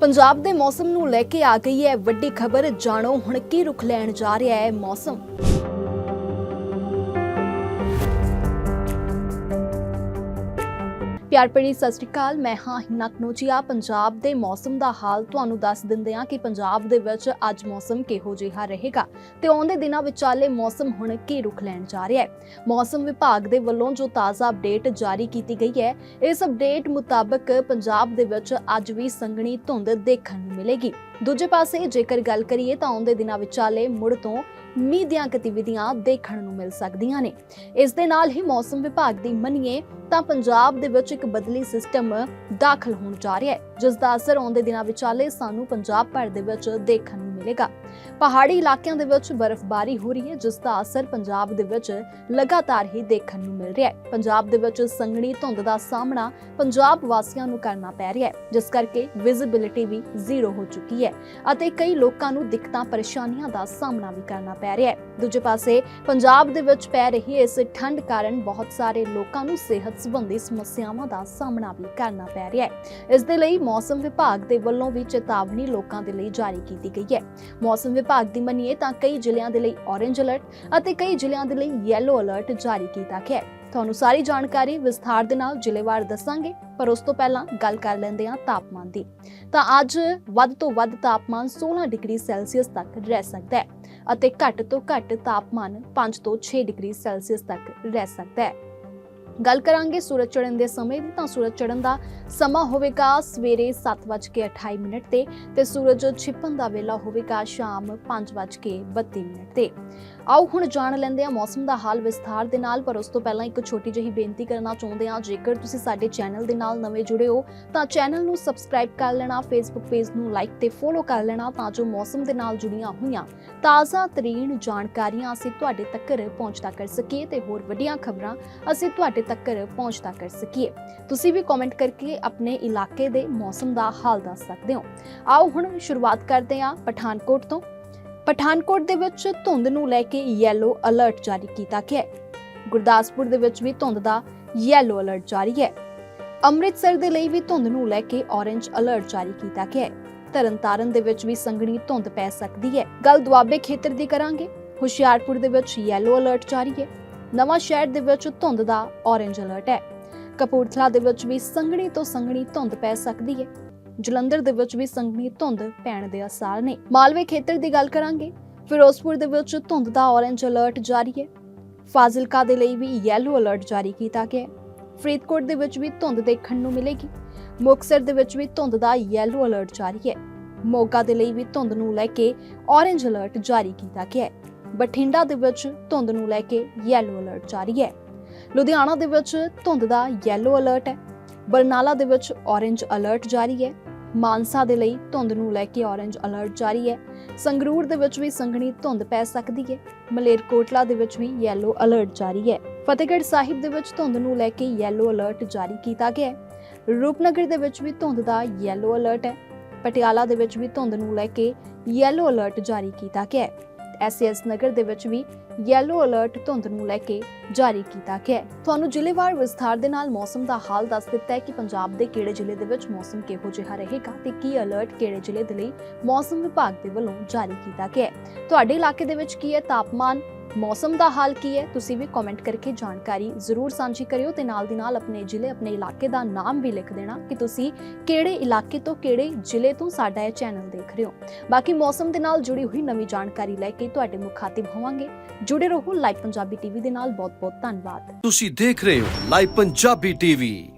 ਪੰਜਾਬ ਦੇ ਮੌਸਮ ਨੂੰ ਲੈ ਕੇ ਆ ਗਈ ਹੈ ਵੱਡੀ ਖਬਰ। ਜਾਣੋ ਹੁਣ ਕੀ ਰੁਖ ਲੈਣ ਜਾ ਰਿਹਾ ਹੈ ਮੌਸਮ। ਪਿਆਰ ਭਰੀ ਸਤਿ ਸ਼੍ਰੀ ਅਕਾਲ। ਮੈਂ ਹਾਂ ਹਿਨਾ ਕਨੋਚੀਆ ਪੰਜਾਬ ਦੇ ਮੌਸਮ ਦਾ ਹਾਲ ਤੁਹਾਨੂੰ ਦੱਸ ਦਿੰਦੇ ਹਾਂ ਕਿ ਪੰਜਾਬ ਦੇ ਵਿੱਚ ਅੱਜ ਮੌਸਮ ਕਿਹੋ ਜਿਹਾ ਰਹੇਗਾ ਤੇ ਆਉਂਦੇ ਦਿਨਾਂ ਵਿਚਾਲੇ ਮੌਸਮ ਹੁਣ ਕੀ ਰੁਖ ਲੈਣ ਜਾ ਰਿਹਾ ਹੈ। ਮੌਸਮ ਵਿਭਾਗ ਦੇ ਵੱਲੋਂ ਜੋ ਤਾਜ਼ਾ ਅਪਡੇਟ ਜਾਰੀ ਕੀਤੀ ਗਈ ਹੈ, ਇਸ ਅਪਡੇਟ ਮੁਤਾਬਕ ਪੰਜਾਬ ਦੇ ਵਿੱਚ ਅੱਜ ਵੀ ਸੰਘਣੀ ਧੁੰਦ ਦੇਖਣ ਨੂੰ ਮਿਲੇਗੀ। ਦੂਜੇ ਪਾਸੇ ਜੇਕਰ ਗੱਲ ਕਰੀਏ ਤਾਂ ਆਉਂਦੇ ਦਿਨਾਂ ਵਿਚਾਲੇ ਮੁੜ ਤੋਂ ਮੀਂਹ ਦੀਆਂ ਗਤੀਵਿਧੀਆਂ ਦੇਖਣ ਨੂੰ ਮਿਲ ਸਕਦੀਆਂ ਨੇ। ਇਸ ਦੇ ਨਾਲ ਹੀ ਮੌਸਮ ਵਿਭਾਗ ਦੀ ਮੰਨੀਏ ਤਾਂ ਪੰਜਾਬ ਦੇ ਵਿੱਚ ਇੱਕ ਬਦਲੀ ਸਿਸਟਮ ਦਾਖਲ ਹੋਣ ਜਾ ਰਿਹਾ ਹੈ ਜਿਸ ਦਾ ਅਸਰ ਆਉਂਦੇ ਦਿਨਾਂ ਵਿਚਾਲੇ ਸਾਨੂੰ ਪੰਜਾਬ ਭਰ ਦੇ ਵਿੱਚ ਦੇਖਣ ਨੂੰ ਮਿਲੇਗਾ। ਪਹਾੜੀ ਇਲਾਕਿਆਂ ਦੇ ਵਿੱਚ ਬਰਫ਼ਬਾਰੀ ਹੋ ਰਹੀ ਹੈ, ਜਿਸ ਦਾ ਅਸਰ ਪੰਜਾਬ ਦੇ ਵਿੱਚ ਲਗਾਤਾਰ ਹੀ ਦੇਖਣ ਨੂੰ ਮਿਲ ਰਿਹਾ ਹੈ। ਪੰਜਾਬ ਦੇ ਵਿੱਚ ਸੰਘਣੀ ਧੁੰਦ ਦਾ ਸਾਹਮਣਾ ਪੰਜਾਬ ਵਾਸੀਆਂ ਨੂੰ ਕਰਨਾ ਪੈ ਰਿਹਾ ਹੈ, ਜਿਸ ਕਰਕੇ ਵਿਜ਼ਿਬਿਲਿਟੀ ਵੀ ਜ਼ੀਰੋ ਹੋ ਚੁੱਕੀ ਹੈ ਅਤੇ ਕਈ ਲੋਕਾਂ ਨੂੰ ਦਿੱਕਤਾਂ, ਪਰੇਸ਼ਾਨੀਆਂ ਦਾ ਸਾਹਮਣਾ ਵੀ ਕਰਨਾ ਪੈ ਰਿਹਾ ਹੈ। ਦੂਜੇ ਪਾਸੇ, ਪੰਜਾਬ ਦੇ ਵਿੱਚ ਪੈ ਰਹੀ ਇਸ ਠੰਡ ਕਾਰਨ ਬਹੁਤ ਸਾਰੇ ਲੋਕਾਂ ਨੂੰ ਸਿਹਤ ਸੰਬੰਧੀ ਸਮੱਸਿਆਵਾਂ ਦਾ ਸਾਹਮਣਾ ਵੀ ਕਰਨਾ ਪੈ ਰਿਹਾ ਹੈ। ਇਸ ਦੇ ਲਈ ਮੌਸਮ ਵਿਭਾਗ ਦੇ ਵੱਲੋਂ ਵੀ ਚੇਤਾਵਨੀ ਲੋਕਾਂ ਦੇ ਲਈ ਜਾਰੀ ਕੀਤੀ ਗਈ ਹੈ। ਮੌਸਮ ਵਿਭਾਗ ਦੀ ਮੰਨੀਏ ਤਾਂ ਕਈ ਜ਼ਿਲ੍ਹਿਆਂ ਦੇ ਲਈ ਔਰੇਂਜ ਅਲਰਟ ਅਤੇ ਕਈ ਜ਼ਿਲ੍ਹਿਆਂ ਦੇ ਲਈ ਯੈਲੋ ਅਲਰਟ ਜਾਰੀ ਕੀਤਾ ਗਿਆ ਹੈ। ਤੁਹਾਨੂੰ ਸਾਰੀ ਜਾਣਕਾਰੀ ਵਿਸਥਾਰ ਦੇ ਨਾਲ ਜ਼ਿਲ੍ਹੇਵਾਰ ਦੱਸਾਂਗੇ, ਪਰ ਉਸ ਤੋਂ ਪਹਿਲਾਂ ਗੱਲ ਕਰ ਲੈਂਦੇ ਹਾਂ ਤਾਪਮਾਨ ਦੀ। ਤਾਂ ਅੱਜ ਵੱਧ ਤੋਂ ਵੱਧ ਤਾਪਮਾਨ 16 ਡਿਗਰੀ ਸੈਲਸੀਅਸ ਤੱਕ ਰਹਿ ਸਕਦਾ ਹੈ ਅਤੇ ਘੱਟ ਤੋਂ ਘੱਟ ਤਾਪਮਾਨ 5 ਤੋਂ 6 ਡਿਗਰੀ ਸੈਲਸੀਅਸ ਤੱਕ ਰਹਿ ਸਕਦਾ ਹੈ। ਗੱਲ ਕਰਾਂਗੇ ਸੂਰਜ ਚੜ੍ਹਨ ਦੇ ਸਮੇਂ ਦੀ, ਤਾਂ ਸੂਰਜ ਚੜ੍ਹਨ ਦਾ ਸਮਾਂ ਹੋਵੇਗਾ ਸਵੇਰੇ 7:28 ਮਿੰਟ ਤੇ ਤੇ ਸੂਰਜ ਛਿਪਣ ਦਾ ਵੇਲਾ ਹੋਵੇਗਾ ਸ਼ਾਮ 5:32 ਮਿੰਟ ਤੇ। ਆਓ ਹੁਣ ਜਾਣ ਲੈਂਦੇ ਹਾਂ ਮੌਸਮ ਦਾ ਹਾਲ ਵਿਸਥਾਰ ਦੇ ਨਾਲ, ਪਰ ਉਸ ਤੋਂ ਪਹਿਲਾਂ ਇੱਕ ਛੋਟੀ ਜਿਹੀ ਬੇਨਤੀ ਕਰਨਾ ਚਾਹੁੰਦੇ ਹਾਂ, ਜੇਕਰ ਤੁਸੀਂ ਸਾਡੇ ਚੈਨਲ ਦੇ ਨਾਲ ਨਵੇਂ ਜੁੜੇ ਹੋ, ਤਾਂ ਚੈਨਲ ਨੂੰ ਸਬਸਕ੍ਰਾਈਬ ਕਰ ਲੈਣਾ ਫੇਸਬੁੱਕ ਪੇਜ ਨੂੰ ਲਾਈਕ ਤੇ ਫੋਲੋ ਕਰ ਲੈਣਾ, ਤਾਂ ਜੋ ਮੌਸਮ ਦੇ ਨਾਲ ਜੁੜੀਆਂ ਹੋਈਆਂ ਤਾਜ਼ਾ ਤਰੀਨ ਜਾਣਕਾਰੀਆਂ ਅਸੀਂ ਤੁਹਾਡੇ ਤੱਕ ਪਹੁੰਚਦਾ ਕਰ ਸਕੀਏ ਤੇ ਹੋਰ ਵੱਡੀਆਂ ਖਬਰਾਂ ਅਸੀਂ ਤੁਹਾਡੇ ਤੱਕ ਪਹੁੰਚਦਾ ਕਰ ਸਕੀਏ। ਤੁਸੀਂ ਵੀ ਕਮੈਂਟ ਕਰਕੇ ਆਪਣੇ ਇਲਾਕੇ ਦੇ ਮੌਸਮ ਦਾ ਹਾਲ ਦੱਸ ਸਕਦੇ ਹੋ। ਆਓ ਹੁਣ ਸ਼ੁਰੂਆਤ ਕਰਦੇ ਹਾਂ ਪਠਾਨਕੋਟ ਤੋਂ। ਪਠਾਨਕੋਟ ਦੇ ਵਿੱਚ ਧੁੰਦ ਨੂੰ ਲੈ ਕੇ ਯੈਲੋ ਅਲਰਟ ਜਾਰੀ ਕੀਤਾ ਗਿਆ ਹੈ। ਗੁਰਦਾਸਪੁਰ ਦੇ ਵਿੱਚ ਵੀ ਧੁੰਦ ਦਾ ਯੈਲੋ ਅਲਰਟ ਜਾਰੀ ਹੈ। ਅੰਮ੍ਰਿਤਸਰ ਦੇ ਲਈ ਵੀ ਧੁੰਦ ਨੂੰ ਲੈ ਕੇ ਔਰੇਂਜ ਅਲਰਟ ਜਾਰੀ ਕੀਤਾ ਗਿਆ ਹੈ। ਤਰਨਤਾਰਨ ਦੇ ਵਿੱਚ ਵੀ ਸੰਘਣੀ ਧੁੰਦ ਪੈ ਸਕਦੀ ਹੈ। ਗੱਲ ਦੁਆਬੇ ਖੇਤਰ ਦੀ ਕਰਾਂਗੇ। ਹੁਸ਼ਿਆਰਪੁਰ ਦੇ ਵਿੱਚ ਯੈਲੋ ਅਲਰਟ ਜਾਰੀ ਹੈ। ਨਵਾਂ ਸ਼ਹਿਰ ਦੇ ਵਿੱਚ ਧੁੰਦ ਦਾ ਔਰੇਂਜ ਅਲਰਟ ਹੈ। ਕਪੂਰਥਲਾ ਦੇ ਵਿੱਚ ਵੀ ਸੰਘਣੀ ਤੋਂ ਸੰਘਣੀ ਧੁੰਦ ਪੈ ਸਕਦੀ ਹੈ। ਜਲੰਧਰ ਦੇ ਵਿੱਚ ਵੀ ਸੰਘਣੀ ਧੁੰਦ ਪੈਣ ਦੇ ਅਸਾਰ ਨੇ। ਮਾਲਵੇ ਖੇਤਰ ਦੀ ਗੱਲ ਕਰਾਂਗੇ। ਫਿਰੋਜ਼ਪੁਰ ਦੇ ਵਿੱਚ ਧੁੰਦ ਦਾ ਔਰੇਂਜ ਅਲਰਟ ਜਾਰੀ ਹੈ। ਫਾਜ਼ਿਲਕਾ ਦੇ ਲਈ ਵੀ ਯੈਲੋ ਅਲਰਟ ਜਾਰੀ ਕੀਤਾ ਗਿਆ ਹੈ। ਫਰੀਦਕੋਟ ਦੇ ਵਿੱਚ ਵੀ ਧੁੰਦ ਦੇਖਣ ਨੂੰ ਮਿਲੇਗੀ। ਮੁਕਤਸਰ ਦੇ ਵਿੱਚ ਵੀ ਧੁੰਦ ਦਾ ਯੈਲੋ ਅਲਰਟ ਜਾਰੀ ਹੈ। ਮੋਗਾ ਦੇ ਲਈ ਵੀ ਧੁੰਦ ਨੂੰ ਲੈ ਕੇ ਔਰੇਂਜ ਅਲਰਟ ਜਾਰੀ ਕੀਤਾ ਗਿਆ ਹੈ। ਬਠਿੰਡਾ ਦੇ ਵਿੱਚ ਧੁੰਦ ਨੂੰ ਲੈ ਕੇ ਯੈਲੋ ਅਲਰਟ ਜਾਰੀ ਹੈ। ਲੁਧਿਆਣਾ ਦੇ ਵਿੱਚ ਧੁੰਦ ਦਾ ਯੈਲੋ ਅਲਰਟ ਹੈ। ਬਰਨਾਲਾ ਦੇ ਵਿੱਚ ਔਰੇਂਜ ਅਲਰਟ ਜਾਰੀ ਹੈ। ਮਾਨਸਾ ਦੇ ਲਈ ਧੁੰਦ ਨੂੰ ਲੈ ਕੇ ਔਰੇਂਜ ਅਲਰਟ ਜਾਰੀ ਹੈ। ਸੰਗਰੂਰ ਦੇ ਵਿੱਚ ਵੀ ਸੰਘਣੀ ਧੁੰਦ ਪੈ ਸਕਦੀ ਹੈ। ਮਲੇਰਕੋਟਲਾ ਦੇ ਵਿੱਚ ਵੀ ਯੈਲੋ ਅਲਰਟ ਜਾਰੀ ਹੈ। ਫਤਿਹਗੜ੍ਹ ਸਾਹਿਬ ਦੇ ਵਿੱਚ ਧੁੰਦ ਨੂੰ ਲੈ ਕੇ ਯੈਲੋ ਅਲਰਟ ਜਾਰੀ ਕੀਤਾ ਗਿਆ ਹੈ। ਰੂਪਨਗਰ ਦੇ ਵਿੱਚ ਵੀ ਧੁੰਦ ਦਾ ਯੈਲੋ ਅਲਰਟ ਹੈ। ਪਟਿਆਲਾ ਦੇ ਵਿੱਚ ਵੀ ਧੁੰਦ ਨੂੰ ਲੈ ਕੇ ਯੈਲੋ ਅਲਰਟ ਜਾਰੀ ਕੀਤਾ ਗਿਆ ਹੈ। ਐਸਐਸ ਨਗਰ ਦੇ ਵਿੱਚ ਵੀ ਯੈਲੋ ਅਲਰਟ ਧੁੰਦ ਨੂੰ ਲੈ ਕੇ ਜਾਰੀ ਕੀਤਾ ਗਿਆ ਹੈ। ਤੁਹਾਨੂੰ ਜ਼ਿਲ੍ਹੇਵਾਰ ਵਿਸਥਾਰ ਦੇ ਨਾਲ ਮੌਸਮ ਦਾ ਹਾਲ ਦੱਸ ਦਿੱਤਾ ਹੈ ਕਿ ਪੰਜਾਬ ਦੇ ਕਿਹੜੇ ਜ਼ਿਲ੍ਹੇ ਦੇ ਵਿੱਚ ਮੌਸਮ ਕਿਹੋ ਜਿਹਾ ਰਹੇਗਾ ਤੇ ਕੀ ਅਲਰਟ ਕਿਹੜੇ ਜ਼ਿਲ੍ਹੇ ਦੇ ਲਈ ਮੌਸਮ ਵਿਭਾਗ ਦੇ ਵੱਲੋਂ ਜਾਰੀ ਕੀਤਾ ਗਿਆ ਹੈ। ਤੁਹਾਡੇ ਇਲਾਕੇ ਦੇ ਵਿੱਚ ਕੀ ਹੈ? ਤਾਪਮਾਨ ਮੌਸਮ ਦਾ ਹਾਲ ਕੀ ਹੈ, ਤੁਸੀਂ ਵੀ ਕਮੈਂਟ ਕਰਕੇ ਜਾਣਕਾਰੀ ਜ਼ਰੂਰ ਸਾਂਝੀ ਕਰਿਓ ਤੇ ਨਾਲ ਦੀ ਨਾਲ ਆਪਣੇ ਜ਼ਿਲ੍ਹੇ, ਆਪਣੇ ਇਲਾਕੇ ਦਾ ਨਾਮ ਵੀ ਲਿਖ ਦੇਣਾ ਕਿ ਤੁਸੀਂ ਕਿਹੜੇ ਇਲਾਕੇ ਤੋਂ ਕਿਹੜੇ ਜ਼ਿਲ੍ਹੇ ਤੋਂ ਸਾਡਾ ਇਹ ਚੈਨਲ ਦੇਖ ਰਹੇ ਹੋ। ਬਾਕੀ ਮੌਸਮ ਦੇ ਨਾਲ ਜੁੜੀ ਹੋਈ ਨਵੀਂ ਜਾਣਕਾਰੀ ਲੈ ਕੇ ਤੁਹਾਡੇ ਮੁਖਾਤਿਬ ਹੋਵਾਂਗੇ। ਜੁੜੇ ਰਹੋ ਲਾਈਵ ਪੰਜਾਬੀ ਟੀਵੀ ਦੇ ਨਾਲ ਬਹੁਤ ਬਹੁਤ ਧੰਨਵਾਦ। ਤੁਸੀਂ ਦੇਖ ਰਹੇ ਹੋ ਲਾਈਵ ਪੰਜਾਬੀ ਟੀਵੀ।